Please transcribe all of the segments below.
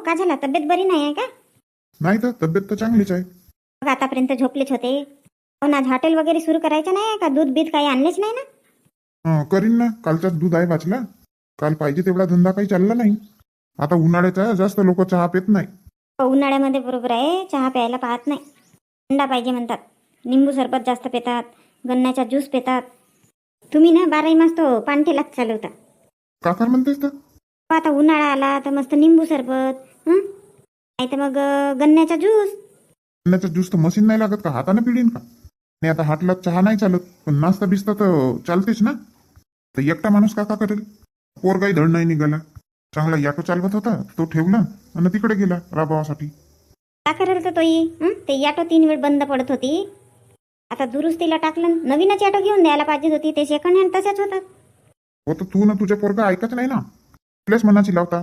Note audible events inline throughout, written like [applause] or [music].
का झाला? तब्येत बरी नाही आहे का? नाही तर तब्येत तर चांगलीच आहे. मग आतापर्यंत झोपलेच होते. ना आज हॉटेल वगैरे सुरू करायचं नाही आहे का? दूध बीध काही आणलेच नाही ना? हं, करीन ना. कालचाच दूध आहे वाचला. काल पाहिजे तेवढा धंदा काही चालला नाही. आता उन्हाळ्याचा जास्त लोक चहा पित नाही. हो, उन्हाळ्यामध्ये बरोबर आहे. चहा प्यायला पाहत नाही. थंडा पाहिजे म्हणतात. निंबू सरबत जास्त पितात. गन्नाचा ज्यूस पितात. तुम्ही ना बाराही मास तो पानठेलाच चालवता. काकार म्हणतेस तर? आता उन्हाळा आला तर मस्त निंबू सरबत नाही तर मग अं, गन्नाचा ज्यूस अन्नाचा ज्यूस तर मशीन नाही लागत का? हाताने पिढीन का? नाही आता हाटला चहा नाही चालत पण नाश्ता बिस्ता तर चालतेच ना? तर एकटा माणूस का का करेल? पोरगाही धड नाही निघाला. चांगला याटो चालवत होता तो ठेवला आणि तिकडे गेला राबावासाठी. का करेल तर तोही? हं? ते ऑटो तीन वेळ बंद पडत होती. आता दुरुस्तीला टाकलं नवीनच ऑटो घेऊन द्यायला पाहिजे होती. ते सेकंड हँड तसेच होतात. हो तर तू ना तुझ्या पोरगा ऐकत नाही ना? आपल्याच मनाची लावता?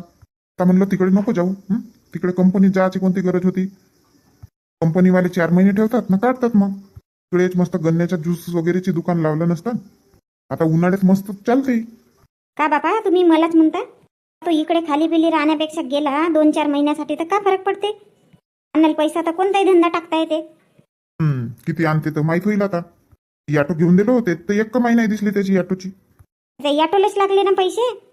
आता म्हणलं तिकडे नको जाऊ हं? तिकडे कंपनीत जायची कोणती गरज होती? कंपनीवाले चार महिने ठेवतात ना काढतात मग. तिकडेच मस्त गन्याच्या ज्यूस वगैरेची दुकान लावलं नसतं. आता उन्हाळ्यात मस्त चालते का बापा तुम्ही मलाच म्हणता? तो इकडे खाली बिली राहण्यापेक्षा गेला दोन चार महिन्यासाठी तर का फरक पडते? पैसा तर कोणताही धंदा टाकता येते. हम्म किती आणते तर माहीत होईल आता. ऑटो घेऊन दिले होते तर एक नाही दिसली त्याची ऑटोची. ते ऑटोलाच लागले ना पैसे?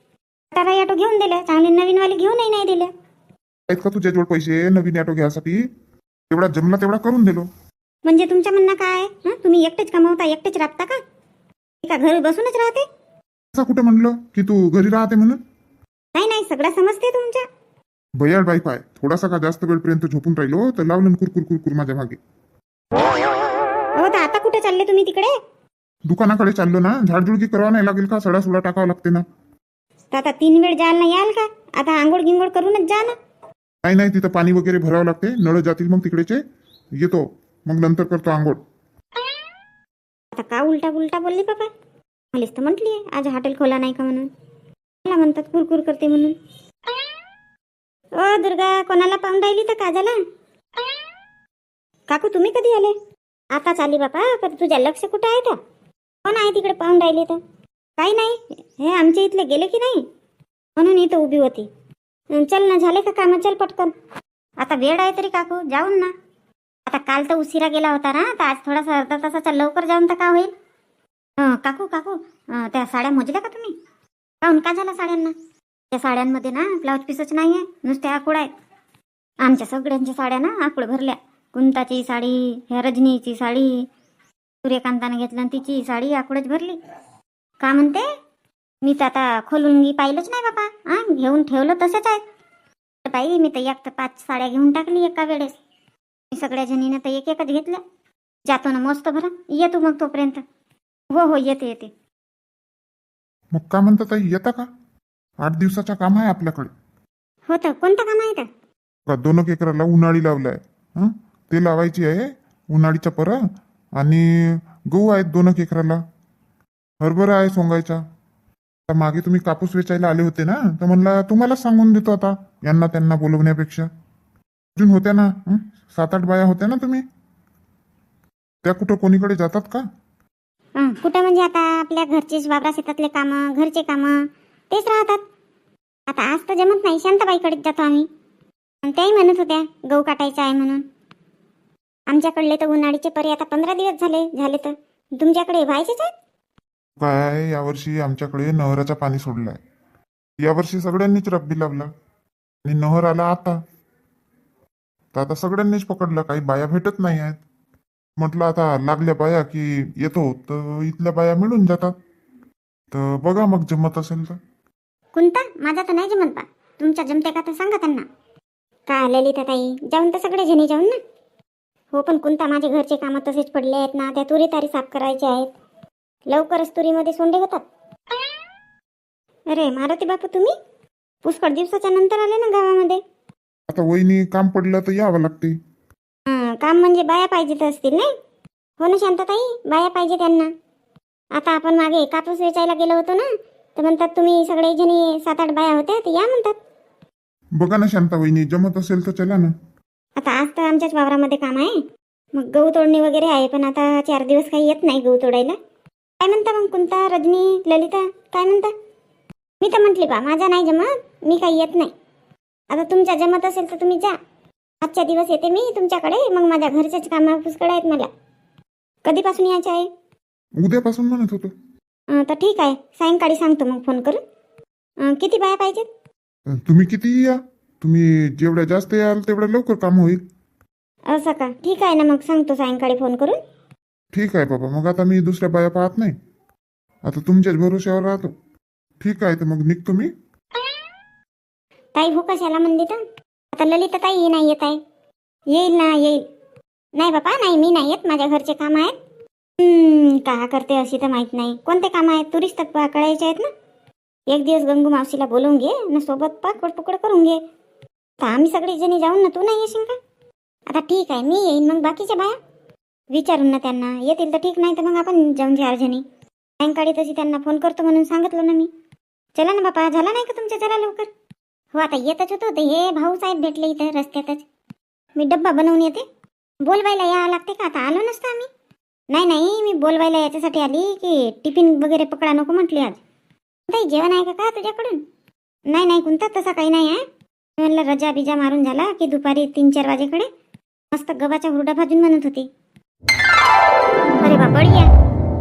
टाटा ऑटो घेऊन दिले चांगले नवीनवाले घेऊनही नाही दिले आहेत का तुझ्याजवळ पैसे नवीन ऑटो घ्यायसाठी तेवढा जमला तेवढा करून दिलो. म्हणजे तुमच्या म्हणणं काय आहे? हं? तुम्ही एकटेच कमावता एकटेच राबता का? का घरी बसूनच राहते? असं कुठे म्हणलं की तू घरी राहते म्हणून? नाही नाही सगळं समजते तुमच्या. भयाळ बाई पाय थोडासा का जास्त वेळपर्यंत झोपून राहिलो तर लावलं न कुरकुर कुरकुर माझ्या मागे. हो तर आता कुठे चालले तुम्ही तिकडे? दुकानाकडे चाललो ना. झाडझुडकी करावं नाही लागेल का? सडा सुडा टाकावं लागते ना. तर आता तीन वेळ जाल ना याल का? आता आंघोळ गिंगोळ करूनच जा ना. नाही नाही तिथं पाणी वगैरे भरावं लागते. नळ जातील मग तिकडेचे. येतो. मग नंतर करतो आंघोळ. आता का उलटा उलटा बोलली बाबा मलाच तर म्हटली आज हॉटेल खोला नाही का म्हणून? मला म्हणतात कुरकुर करते म्हणून? ओ दुर्गा कोणाला पाहून राहिली तर का झाला काकू तुम्ही कधी आले? आताच आली बापा पण तुझ्या लक्ष कुठं आहे तर? कोण आहे तिकडे पाहून राहिली तर? काही नाही. हे आमच्या इथले गेले की नाही? म्हणून इथं उभी होती. चल ना झाले का कामं? चल पटकन. आता वेळ आहे तरी काकू जाऊन ना. आता काल तर उशिरा गेला होता ना तर आज थोडासा अर्धा तासाचा लवकर जाऊन तर का होईल? काकू काकू त्या साड्या मोजल्या का तुम्ही? काहून का झाला साड्यांना? त्या साड्यांमध्ये ना ब्लाऊज पीसच नाही आहे नुसते आकुड आहेत. आमच्या सगळ्यांच्या साड्या ना आकुड भरल्या. कुंताची साडी ह्या रजनीची साडी सूर्यकांताने घेतलं आणि तिची साडी आकुडच भरली. का म्हणते? मी तर आता खोलून गी पाहिलंच नाही बाबा हा घेऊन ठेवलं तसंच आहे. तर बाई मी तर एक तर पाच साड्या घेऊन टाकली एका वेळेस. मी सगळ्या जणीनं तर एक एकच घेतल्या. जातो ना मस्त भरा येतो मग तोपर्यंत. हो हो येते येते. मग का म्हणतात ताई येता का? आठ दिवसाचं काम आहे आपल्याकडे. हो तर कोणतं काम आहे तर? का दोन एक एकराला उन्हाळी लावलाय? हं? ते लावायची आहे उन्हाळीच्या पर. आणि गहू आहेत दोन एक एकराला. हरभरा आहे सोंगायचा. आता मागे तुम्ही कापूस वेचायला आले होते ना? तर म्हणला तुम्हाला सांगून देतो आता यांना त्यांना बोलवण्यापेक्षा. अजून होत्या ना? सात आठ बाया होत्या ना तुम्ही? त्या कुठं कोणीकडे जातात का? हं, कुठं म्हणजे आता आपल्या घरचेच वावरा शेतातले कामं घरचे कामं तेच राहतात. आता आज तर जमत नाही शांताबाईकडेच जातो आम्ही. आणि त्याही म्हणत होत्या गहू काटायचा आहे म्हणून. आमच्याकडले तर उन्हाळीचे परी आता पंधरा दिवस झाले झाले तर. तुमच्याकडे व्हायचेच आहेत? काय यावर्षी आमच्याकडे नहराचं पाणी सोडलंय. यावर्षी सगळ्यांनीच रब्बी लावला. आणि नहर आला आता. तर आता सगळ्यांनीच पकडला. काही बाया भेटत नाही आहेत. म्हटलं आता लागल्या बाया की येतो. तर इथल्या बाया मिळून जातात. तर बघा मग जमत असेल तर. कोणता माझा तर नाही जमत बा. तुमच्या जमते का तर सांगा त्यांना. का आलेली तर ताई? जाऊन तर सगळे जणी जाऊन ना. हो पण कोणता माझे घरचे कामं तसेच पडले आहेत ना. त्या तुरी तारी साफ करायचे आहेत. लवकरच तुरीमध्ये सोंडे होतात. अरे मारुती बापू तुम्ही? पुष्कळ दिवसाच्या नंतर आले ना गावामध्ये. आता वहिनी काम पडलं तर यावं लागते. हां काम म्हणजे बाया पाहिजे तर असतील नाही? हो ना शांताताई बाया पाहिजे त्यांना आता आपण मागे कापूस वेचायला गेलो होतो ना तर म्हणतात तुम्ही सगळे जणी सात आठ बाया होत्या तर या म्हणतात. बघा ना शांता वहिनी जमत असेल तर चला ना. आता आज तर आमच्याच वावरामध्ये काम आहे. मग गहू तोडणी वगैरे आहे पण आता चार दिवस काही येत नाही गहू तोडायला. काय म्हणता मग कोणता रजनी ललिता? काय म्हणता? मी तर म्हटली बा माझा नाही जमत मी काही येत नाही. आता तुमच्या जमत असेल तर तुम्ही जा. आजच्या दिवस येते मी तुमच्याकडे मग माझ्या घरच्याच कामा पुष्कळ आहेत मला. कधीपासून यायचे आहे उद्यापासून म्हणत होतो. अं, तर ठीक आहे सायंकाळी सांगतो मग फोन करून. अं, किती बाया पाहिजेत? तुम्ही किती या? तुम्ही जेवढ्या जास्त याल तेवढ्या लवकर काम होईल. असं का? ठीक आहे ना मग सांगतो सायंकाळी फोन करून. ठीक आहे बाबा मग आता मी दुसऱ्या बाया पाहत नाही. आता तुमच्याच भरोश्यावर राहतो. ठीक आहे तर मग निघतो मी. ताई हो कशाला म्हणली तर? आता ललिता ताई नाही येत आहे. येईल ना येईल. नाही बापा नाही मी नाही येत. माझ्या घरचे काम आहेत. हम्म, का करते अशी तर माहीत नाही. कोणते काम आहेत? तुरीच तर पा- आहेत ना. एक दिवस गंगू मावशीला बोलवून घे न सोबत पाकड पुकड करून घे. तर आम्ही सगळी जणी जाऊन ना तू नाही येशील का? आता ठीक आहे मी येईन. मग बाकीच्या बाया? विचारून ना त्यांना. येतील तर ठीक नाही तर मग आपण जाऊन चार जणी सायंकाळी तशी त्यांना फोन करतो म्हणून सांगितलं ना मी. चला ना बापा झाला नाही का तुमच्या? चला लवकर. हो आता येतच होतो तर हे भाऊ साहेब भेटले इथं रस्त्यातच. मी डब्बा बनवून येते. बोलवायला यावं लागते का? आता आलो नसतं आम्ही. नाही नाही मी बोलवायला याच्यासाठी आली की टिफिन वगैरे पकडा नको म्हटली आज. ताई जेवण आहे का का तुझ्याकडून? नाही नाही कोणता तसा काही नाही आहे म्हणलं रजा बिजा मारून झाला की दुपारी तीन चार वाजेकडे. मस्त गव्हाच्या हुरडा भाजून म्हणत होती. अरे बा बढिया.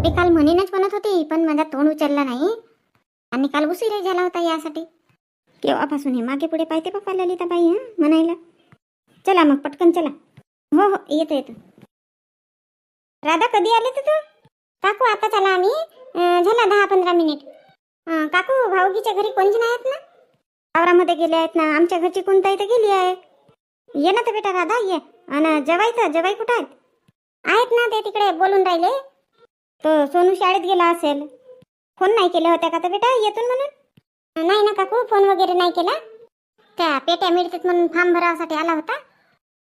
मी काल म्हणीनच म्हणत होती पण माझा तोंड उचलला नाही. आणि काल उशीर झाला होता यासाठी. केव्हापासून हे मागे पुढे पाहते पप्पा ललिताबाई हं? म्हणायला. चला मग पटकन चला. हो हो येतो येतो. राधा कधी आले तर तू? काकू आता चला आम्ही. झाला दहा पंधरा मिनिट. काकू भाऊगीच्या घरी कोणजी नाही आहेत ना? वावरामध्ये गेले आहेत ना. आमच्या घरची कोणता इथं गेली आहे. ये ना तर बेटा राधा ये. आणि जवाई तर जवाई कुठं आहेत? आहेत ना ते तिकडे बोलून राहिले. तो सोनू शाळेत गेला असेल. फोन नाही केले होत्या का तर बेटा? येतून म्हणून? नाही ना काकू फोन वगैरे नाही केला. त्या पेट्या मिळतात म्हणून फॉर्म भरावासाठी आला होता.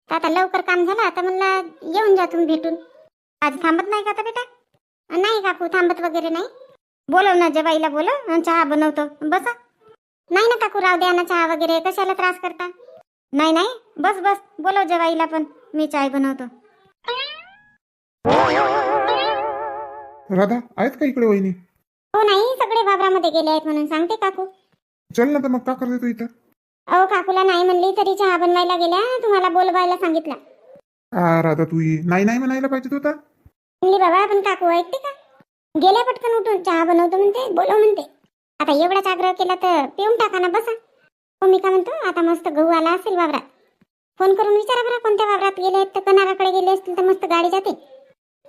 तर आता लवकर काम झालं आता म्हणला येऊन जा तुम्ही भेटून. आज थांबत नाही का आता बेटा? नाही काकू थांबत वगैरे नाही. बोलव ना जबाईला बोलव चहा बनवतो. बसा. नाही ना काकू राहू द्या ना चहा वगैरे. कशाला त्रास करता? नाही नाही. बस बस. बोलव जवाईला पण. मी चाय बनवतो. राधा आहेत का इकडे वहिनी? हो नाही सगळे वावरामध्ये गेले आहेत म्हणून सांगते काकू. चल ना तर मग का करते तू इथं? अहो काकूला नाही म्हणली तरी चहा बनवायला गेल्या तुम्हाला बोलवायला सांगितलं. आ राधा तू नाही नाही म्हणायला पाहिजे होता म्हणली बाबा पण काकू ऐकते का? गेल्या पटकन उठून चहा बनवतो म्हणते बोलव म्हणते. आता एवढाच आग्रह केला तर पिऊन टाका ना बसा. हो मी का म्हणतो आता मस्त गहू आला असेल वावरात. फोन करून विचारा बरं कोणत्या वावरात गेले आहेत तर कनाराकडे गेले असतील तर मस्त गाडी जाते.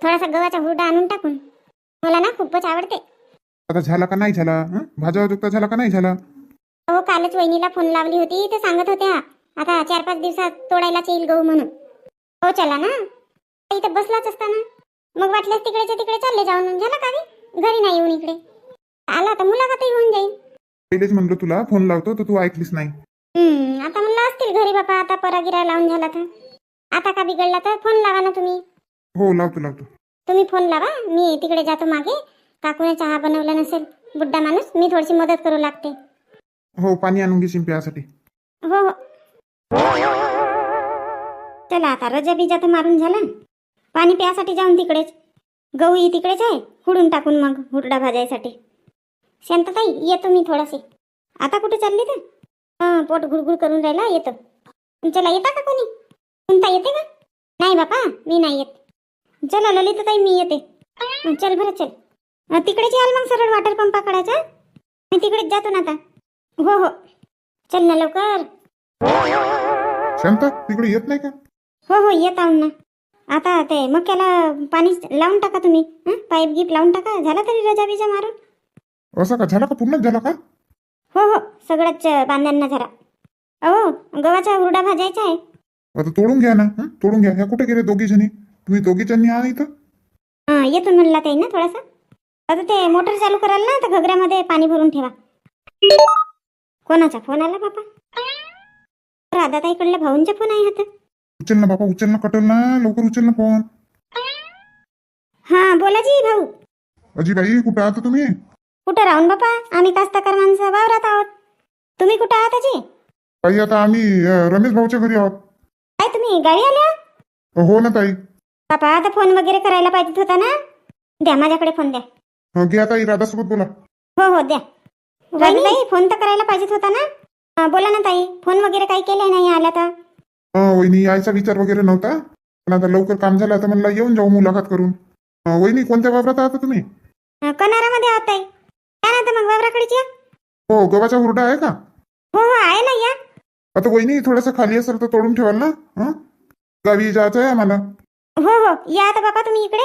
थोडासा गव्हाचा हुरडा आणून टाकून. मला ना खूपच आवडते. आता झाला का नाही झाला? हं? भाज्या जुकता झाला का नाही झाला? हो कालच वहिनीला फोन लावली होती. तर सांगत होत्या. आता चार पाच दिवसात तोडायलाच येईल गहू म्हणून. हो चला ना. इथं बसलाच असताना मग वाटल्यास तिकडेच्या तिकडे चालले जाऊन. झालं का बी? घरी नाही येऊन इकडे. आला तर मुलाखतही होऊन जाईल. पहिलेच म्हणलो तुला फोन लावतो तर तू ऐकलीस नाही. हम्म आता म्हणलं असतील घरी बापा. आता परागिरा लावून झाला तर. आता का बिघडला तर? फोन लावा ना तुम्ही. हो लावतो लावतो. तुम्ही फोन लावा मी तिकडे जातो मागे. काकूने चहा बनवला नसेल बुड्डा माणूस मी थोडीशी मदत करू लागते. हो पाणी आणून घेशील प्यासाठी. हो हो. चला आता रजा बिजा तर मारून झाला. पाणी प्यासाठी जाऊन तिकडेच. गहूही तिकडेच आहे हुडून टाकून मग हुरडा भाजायसाठी. शांतताई येतो मी थोडासे. आता कुठे चालली तर? हां पोट गुडगुड करून राहिला येतो. चला येता का कोणी? कोणता येते का? नाही बापा मी नाही येत. चला ललिताताई मी येते. चल बरं चल. अं, तिकडेच याल मग सरळ वॉटर पंपाकडाचा मी तिकडेच जातो ना आता. हो हो. चल ना लवकर. शांता तिकडे येत नाही का? हो हो येत आहो ना. आता ते मक्याला पाणी लावून टाका तुम्ही. हं? पाईप गिप लावून टाका. झाला तरी रजा बिजा मारून. असं का? झाला का? पूर्णच झाला का? हो हो सगळंच अं, बांधांना जरा अहो गव्हाचा हुरडा भाजायचा आहे. आता तोडून घ्या ना. हं? तोडून घ्या. ह्या कुठे गेले दोघी जणी? तुम्ही दोघी जणी आहा इथं? हां येतो म्हणला ताई ना थोडासा. आता ते मोटर चालू कराल ना तर घगऱ्यामध्ये पाणी भरून ठेवा. कोणाचा फोन आला बापा? राधाताईकडल्या भाऊंचा फोन आहे आता. उचल ना बाबा उचल ना कटल ना लवकर उचल ना फोन. हां बोला जी भाऊ. अजीबाई कुठं आहात तुम्ही? कुठं राहून बापा? आम्ही कास्तकार माणसं वावरात आहोत. तुम्ही कुठं आहात अजी ताई आता आम्ही अं, रमेश भाऊच्या घरी आहोत. काय तुम्ही गावी आल्या? हो ना ताई. बापा आता फोन वगैरे करायला पाहिजेत होता ना? द्या माझ्याकडे फोन द्या. हं, घ्या ताई राधासोबत बोला. हो हो द्या. राधाताई फोन तर करायला पाहिजेत होता ना? अं, बोला ना ताई फोन वगैरे काही केले नाही आल्या तर? वहिनी यायचा विचार वगैरे नव्हता. पण आता लवकर काम झालं तर म्हणलं येऊन जाऊ मुलाखत करून. वहिनी कोणत्या वावरात आहात तुम्ही? अं, कनारामध्ये आहोत ताई. या ना तर मग वावराकडे या. हो गव्हाचा हुरडा आहे का? हो हो आहे ना या. आता वहिनी थोडंसं खाली असेल तर तोडून ठेवाल ना? हं? गावी जायचं आहे आम्हाला. हो हो. या आता बाबा तुम्ही इकडे.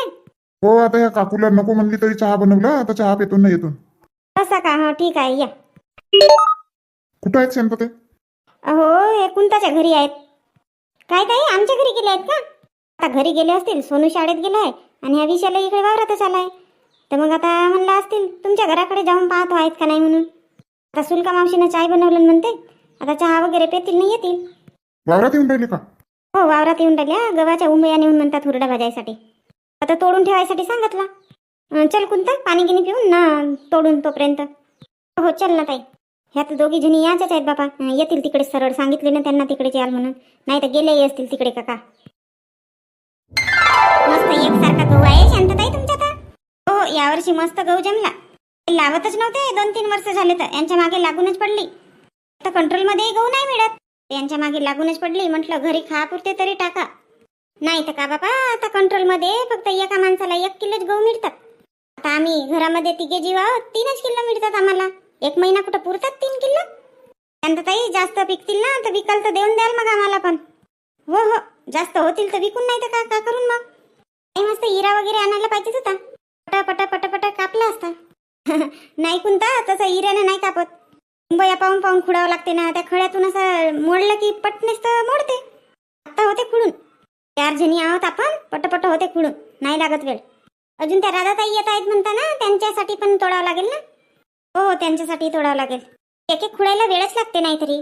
हो आता या काकूला नको म्हणली तरी चहा बनवला आता चहा पेतून ना येतून असं का? हा ठीक आहे या. कुठं आहेत शांत ते हो हे कुंताच्या घरी आहेत. काय ताई आमच्या घरी गेले आहेत का? आता घरी गेले असतील सोनू शाळेत गेलाय आणि ह्या विषयाला इकडे वावरातच आलाय तर मग आता म्हणलं असतील तुमच्या घराकडे जाऊन पाहतो आहेत का नाही म्हणून. आता सुलका मावशीनं चाय बनवलं म्हणते. आता चहा वगैरे पेतील नाही येतील. वावरात येऊन राहिले का? हो वावरात येऊन राहिल्या. गव्हाच्या उमयाने नेऊन म्हणतात हुरडा भाजायसाठी. आता तोडून ठेवायसाठी सांगितलं चल कुंता पाणी गिनी पिऊन ना तोडून तोपर्यंत. हो चल ना ताई. ह्यात दोघी जणी याच्याच आहेत बाबा येतील तिकडे सरळ. सांगितले ना त्यांना तिकडे याल म्हणून. नाही तर गेलेही असतील तिकडे काका. मस्त एकसारखा गहू आहे शांतताई तुमच्या आता. हो यावर्षी मस्त गहू जमला. लावतच नव्हते. दोन तीन वर्ष झाले तर. यांच्या मागे लागूनच पडली. आता कंट्रोलमध्ये गहू नाही मिळत. यांच्या मागे लागूनच पडली. म्हटलं घरी खा पुरते तरी टाका. नाही तर का बाबा आता कंट्रोलमध्ये फक्त एका माणसाला एक किलोच गहू मिळतात. आता आम्ही घरामध्ये तिघे जीव आहोत तीनच किलो मिळतात आम्हाला. एक महिना कुठं पुरतात तीन किलो? त्यानंतर ताई जास्त पिकतील ना तर विकाल तर देऊन द्याल मग आम्हाला पण. हो हो. जास्त होतील तर विकून नाही तर का का करून मग? काही मस्त हिरा वगैरे आणायला पाहिजेच होता. पटा पटा कापला असता. [laughs] नाही कुंता तसं हिऱ्यानं नाही कापत. मुंबई पाहून पाहून खुडावं लागते ना त्या खळ्यातून असं मोडलं की पटनेच तर मोडते. आता होते खुडून. चार जणी आहोत आपण पटपट होते खुडून. नाही लागत वेळ. अजून त्या राधाताई येत आहेत म्हणता ना त्यांच्यासाठी पण तोडावं लागेल ना? हो हो त्यांच्यासाठी तोडावं लागेल. एक एक खुडायला वेळच लागते नाहीतरी.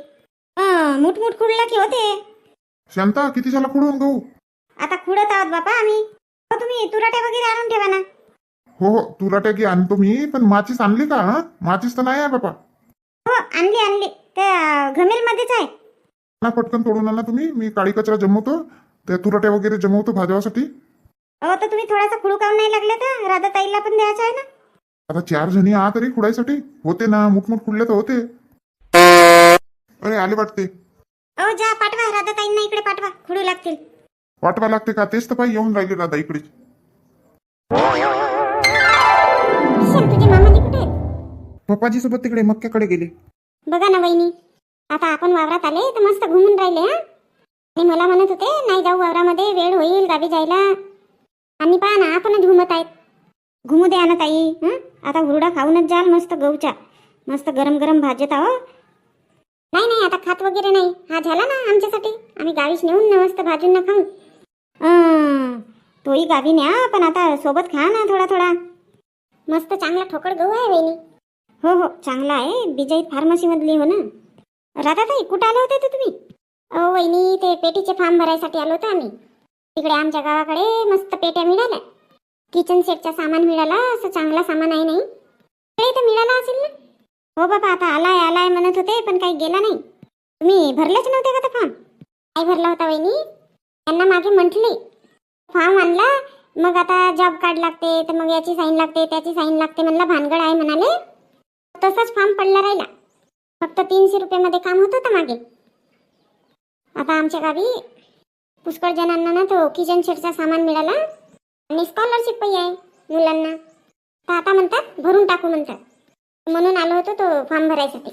हं मुठ मुठ खुडला की होते. शांता किती झाला कुडून गहू? आता खुडत आहोत बापा आम्ही. हो तुम्ही तुराटे वगैरे आणून ठेवा ना. हो हो तुला टॅकी आणतो मी पण माचीस आणली का? माचीस तर नाही आहे बापा. आणली आणली. त्या घमेलमध्येच आहे. ना पटकन तोडून आणा तुम्ही. मी काळी कचरा जमवतो. त्या तुराट्या वगैरे जमवतो भाजावासाठी हो तर तुम्ही थोडासा खुडू काऊन नाही लागले तर? राधाताईला पण द्यायचं आहे ना? आता चार जणी आहात तरी खुडायसाठी. होते ना मुठमुठ खुडले तर होते. अरे आले वाटते. अहो जा पाठवा. राधाताईंना इकडे पाठवा. खुडू लागतील. वाटवा लागते का? तेच तर पाहिजे येऊन राहिले दादा इकडे. पप्पाजी सोबत तिकडे मक्क्याकडे गेले. बघा ना वहिनी आता आपण वावरात आले तर मस्त घुमून राहिले हा? आणि मला म्हणत होते नाही जाऊ वावरामध्ये वेळ होईल गावी जायला. आणि पहा ना आपणच घुमत आहेत. घुमू द्या ना ताई हं? आता हुरडा खाऊनच जाल मस्त गहूचा मस्त गरम गरम भाजत आहो नाही नाही आता खात वगैरे नाही. हा झाला ना आमच्यासाठी. आम्ही गावीच नेऊन ना मस्त भाजून ना खाऊ तोही गावी न्या पण आता सोबत खा ना थोडा थोडा मस्त चांगला ठोकळ गहू आहे वहिनी. हो हो चांगला आहे. बिजय फार्मसीमधली हो ना? राधाताई कुठं आले होते तुम्ही? अहो वहिनी ते पेटीचे फॉर्म भरायसाठी आलो होतो आम्ही. तिकडे आमच्या गावाकडे मस्त पेट्या मिळाल्या. किचन सेटचा सामान मिळाला असं चांगला सामान आहे नाही. ते तर मिळाला असेल ना? हो बाबा आता आलाय आलाय म्हणत होते पण काही गेला नाही. तुम्ही भरलेच नव्हते का तो फॉर्म काय भरला होता वहिनी? त्यांना मागे म्हटले. फॉर्म आणला मग आता जॉब कार्ड लागते तर मग याची साईन लागते त्याची साईन लागते म्हणलं भानगड आहे म्हणाले. तसाच फॉर्म पडला राहिला. फक्त तीनशे रुपयामध्ये काम होत होतं मागे. आता आमच्या गावी पुष्कळ जणांना ना तो किचन शेटचा सामान मिळाला आणि स्कॉलरशिपही आहे मुलांना. तर आता म्हणतात भरून टाकू म्हणतात. म्हणून आलो होतो तो फॉर्म भरायसाठी.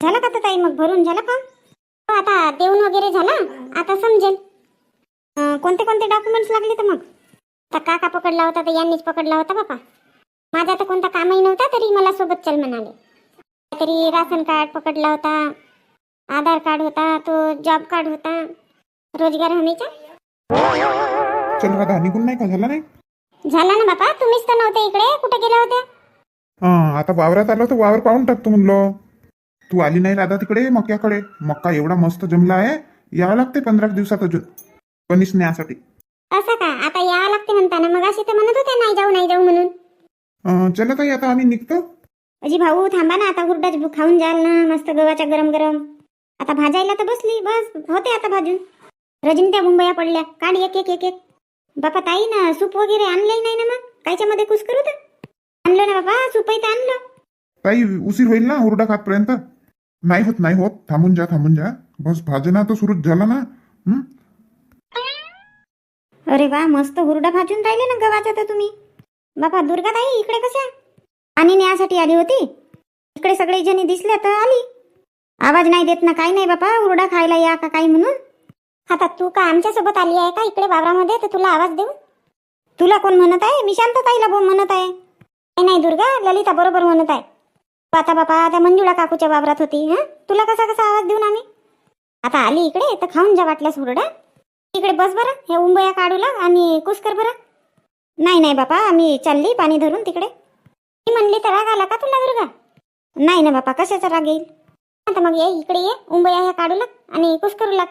झालं का तर ताई मग भरून? झालं का हो आता देऊन वगैरे झाला. आता समजेल. कोणते कोणते डॉक्युमेंट्स लागले तर मग? आता काका पकडला होता तर यांनीच पकडला होता बापा. माझा तर कोणता कामही नव्हता तरी मला सोबत चल म्हणाले. तरी राशन कार्ड पकडला होता आधार कार्ड होता तो जॉब कार्ड होता रोजगार हमीचा. चल राधा निघून नाही का? झाला नाही? झाला ना बापा तुम्हीच तर नव्हते इकडे कुठे गेले होते? हा आता वावरात आलो तर वावर पाहून टाकतो म्हणलो. तू आली नाही राधा तिकडे मक्याकडे. मक्का एवढा मस्त जमला आहे यावं लागते पंधरा दिवसात अजून कणीस न्यासाठी असं का? आता यावं लागते म्हणताना मग अशी तर म्हणत होते नाही जाऊ नाही जाऊ म्हणून. चला ताई आता आम्ही निघतो. अजी भाऊ थांबा ना आता हुरडाच खाऊन जाल ना मस्त गव्हाच्या गरम गरम आता भाजायला तर बसली बस होते आता भाजून. रजनी त्या मुंबया पडल्या काढ एक एक एक एक. बापा ताई ना सूप वगैरे आणलंही नाही ना मग? कायच्या मध्ये कुस करू तर? आणलं ना बाबा सूपही तर आणलं. ताई उशीर होईल ना हुरडा खातपर्यंत? नाही होत नाही होत थांबून जा थांबून जा. बस भाजना तर सुरूच झाला ना हं? अरे वा मस्त हुरडा भाजून राहिले ना गव्हाचा तर तुम्ही. बापा दुर्गाताई इकडे कशा? पाणी न्यायसाठी आली होती? इकडे सगळे जणी दिसले तर आली. आवाज नाही देत ना काही नाही बापा उरडा खायला या का काही म्हणून? आता तू का आमच्यासोबत आली आहे का इकडे वावरामध्ये? तर तुला आवाज देऊ? तुला कोण म्हणत आहे? मी शांतताईला बोल म्हणत आहे. नाही नाही दुर्गा ललिता बरोबर म्हणत आहे. आता बापा त्या मंजुळा काकूच्या वावरात होती हा? तुला कसा कसा आवाज देऊन आम्ही आता आली इकडे तर खाऊन जा वाटल्यास हुरडा इकडे बस बरं हे उंबया काढू लाग आणि कुस कर बरं. नाही नाही बापा आम्ही चालली पाणी धरून तिकडे. मी म्हणली तर राग आला का तुला दुर्गा? नाही ना बापा कशाचा राग येईल? आता मग ये इकडे ये उंबया ह्या काढू लाग आणि कुस करू लाग.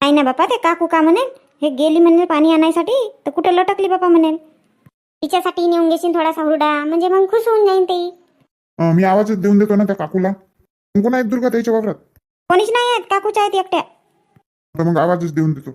नाही ना बापा ते काकू का म्हणेल? हे गेली म्हणेल पाणी आणायसाठी तर कुठं लटकली बापा म्हणेल? तिच्यासाठी नेऊन घेशील थोडासा हुरडा म्हणजे मग खुश होऊन जाईन ते. अं, मी आवाजच देऊन देतो ना त्या काकूला. कोण कोण आहेत दुर्गा त्याच्या वावरात? कोणीच नाही आहेत काकूच्या आहेत एकट्या. तर मग आवाजच देऊन देतो.